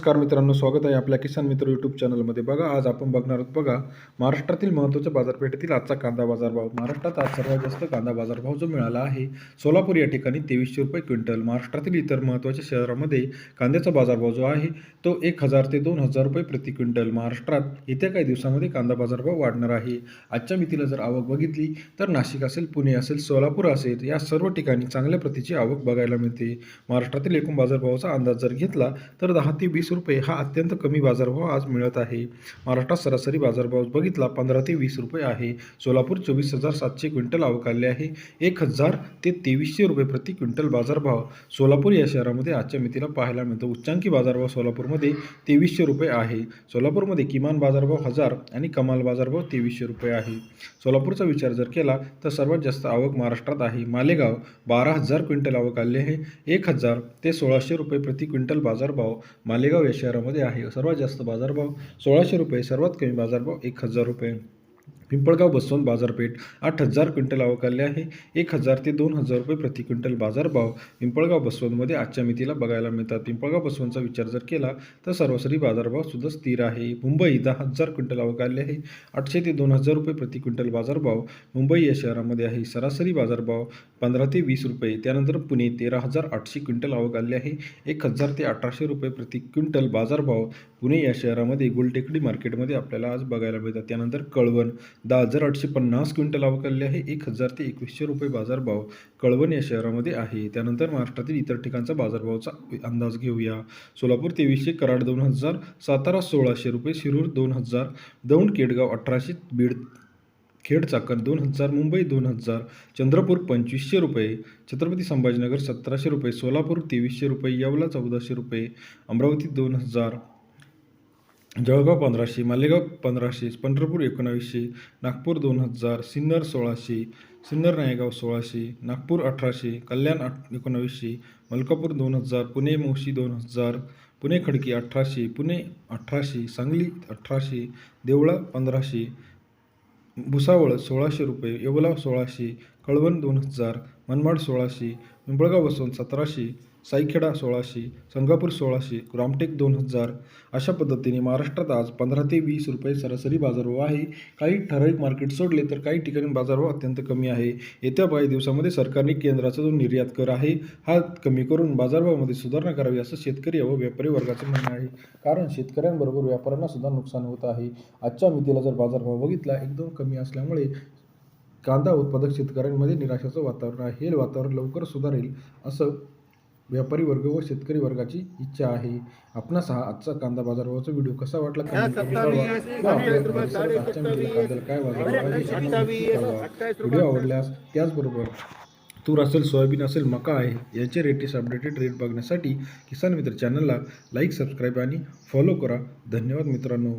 नमस्कार मित्रांनो स्वागत आहे आपल्या किसान मित्र यूट्यूब चॅनलमध्ये. बघा आज आपण बघणार आहोत बघा महाराष्ट्रातील महत्त्वाच्या बाजारपेठेतील आजचा कांदा बाजारभाव. महाराष्ट्रात आज सर्वात जास्त कांदा बाजारभाव जो मिळाला आहे सोलापूर या ठिकाणी तेवीसशे रुपये क्विंटल. महाराष्ट्रातील इतर महत्त्वाच्या शहरामध्ये कांद्याचा बाजारभाव जो आहे तो एक हजार ते दोन हजार रुपये प्रति क्विंटल. महाराष्ट्रात येत्या काही दिवसामध्ये कांदा बाजारभाव वाढणार आहे. आजच्या मितीला जर आवक बघितली तर नाशिक असेल पुणे असेल सोलापूर असेल या सर्व ठिकाणी चांगल्या प्रतीची आवक बघायला मिळते. महाराष्ट्रातील एकूण बाजारभावाचा अंदाज जर घेतला तर दहा ते वीस रुपये हा अत्यंत कमी बाजारभाव आज मिळत आहे. महाराष्ट्रात सरासरी बाजारभाव बघितला पंधरा ते वीस रुपये आहे. सोलापूर चोवीस हजार सातशे क्विंटल आवक आले आहे. एक हजार ते तेवीसशे रुपये प्रति क्विंटल बाजारभाव सोलापूर या शहरामध्ये आजच्या मितीला पाहायला मिळतो. उच्चांकी बाजारभाव सोलापूरमध्ये तेवीसशे रुपये आहे. सोलापूरमध्ये किमान बाजारभाव हजार आणि कमाल बाजारभाव तेवीसशे रुपये आहे. सोलापूरचा विचार जर केला तर सर्वात जास्त आवक महाराष्ट्रात आहे. मालेगाव बारा हजार क्विंटल आवक आले आहे. एक हजार ते सोळाशे रुपये प्रति क्विंटल बाजारभाव मालेगाव या शहरामध्ये आहे. सर्वात जास्त बाजारभाव सोळाशे रुपये सर्वात कमी बाजारभाव एक हजार रुपये. पिंपळगाव बसवंत बाजारपेठ आठ हजार क्विंटल आवक आहे. एक हजार ते दोन हजार रुपये प्रति क्विंटल बाजारभाव पिंपळगाव बसवंतमध्ये आजच्या मितीला बघायला मिळतात. पिंपळगाव बसवंतचा विचार जर केला तर सरासरी बाजारभाव सुद्धा स्थिर आहे. मुंबई दहा हजार क्विंटल आवक आहे. आठशे ते दोन हजार रुपये प्रति क्विंटल बाजारभाव मुंबई या शहरामध्ये आहे. सरासरी बाजारभाव पंधरा ते वीस रुपये. त्यानंतर पुणे तेरा हजार आठशे क्विंटल आवक आले आहे. एक हजार ते अठराशे रुपये प्रति क्विंटल बाजारभाव पुणे या शहरामध्ये गुलटेकडी मार्केटमध्ये आपल्याला आज बघायला मिळतात. त्यानंतर कळवण दहा हजार आठशे पन्नास क्विंटल आवक आहे एक हजार ते एकवीसशे रुपये बाजारभाव कळवण या शहरामध्ये आहे. त्यानंतर महाराष्ट्रातील इतर ठिकाणचा बाजारभावाचा अंदाज घेऊया. सोलापूर तेवीसशे कराड दोन हजार सातारा सोळाशे रुपये शिरूर दोन हजार दौंड केडगाव अठराशे बीड खेड चाकण दोन हजार मुंबई दोन हजार चंद्रपूर पंचवीसशे रुपये छत्रपती संभाजीनगर सतराशे रुपये सोलापूर तेवीसशे रुपये येवला चौदाशे रुपये अमरावती दोन हजार जळगाव पंधराशे मालेगाव पंधराशे पंढरपूर एकोणावीसशे नागपूर दोन हजार सिन्नर सोळाशे सिन्नर नायगाव सोळाशे नागपूर अठराशे कल्याण आठ एकोणावीसशे मलकापूर दोन हजार पुणे मोशी दोन हजार पुणे खडकी अठराशे पुणे अठराशे सांगली अठराशे देवळा पंधराशे भुसावळ सोळाशे रुपये येवला सोळाशे कळवण दोन हजार मनमाड सोळाशे पिंपळगाव वसवंत सतराशे साईखेडा सोळाशे संगापूर सोळाशे ग्रामटेक दोन हजार अशा पद्धतीने महाराष्ट्रात आज पंधरा ते वीस रुपये सरासरी बाजारभाव आहे. काही ठराविक मार्केट सोडले तर काही ठिकाणी बाजारभाव अत्यंत कमी आहे. येत्या काही दिवसामध्ये सरकारने केंद्राचा जो निर्यात कर आहे हा कमी करून बाजारभावामध्ये सुधारणा करावी असं शेतकरी व व्यापारी वर्गाचं म्हणणं आहे. कारण शेतकऱ्यांबरोबर व्यापाऱ्यांना सुद्धा नुकसान होत आहे. आजच्या मितीला जर बाजारभाव बघितला एकदम कमी असल्यामुळे कांदा उत्पादक शेतकऱ्यांमध्ये निराशाचं वातावरण आहे. हे वातावरण लवकर सुधारेल असं व्यापारी वर्ग व शेतकरी वर्गाची इच्छा आहे. आपणास हा आजचा कांदा बाजारभावाचा व्हिडिओ कसा वाटला? कांद्याला काय. व्हिडिओ आवडल्यास त्याचबरोबर तूर असेल सोयाबीन असेल मका आहे याचे रेटेस अपडेटेड रेट बघण्यासाठी किसान मित्र चॅनलला लाईक सबस्क्राईब आणि फॉलो करा. धन्यवाद मित्रांनो.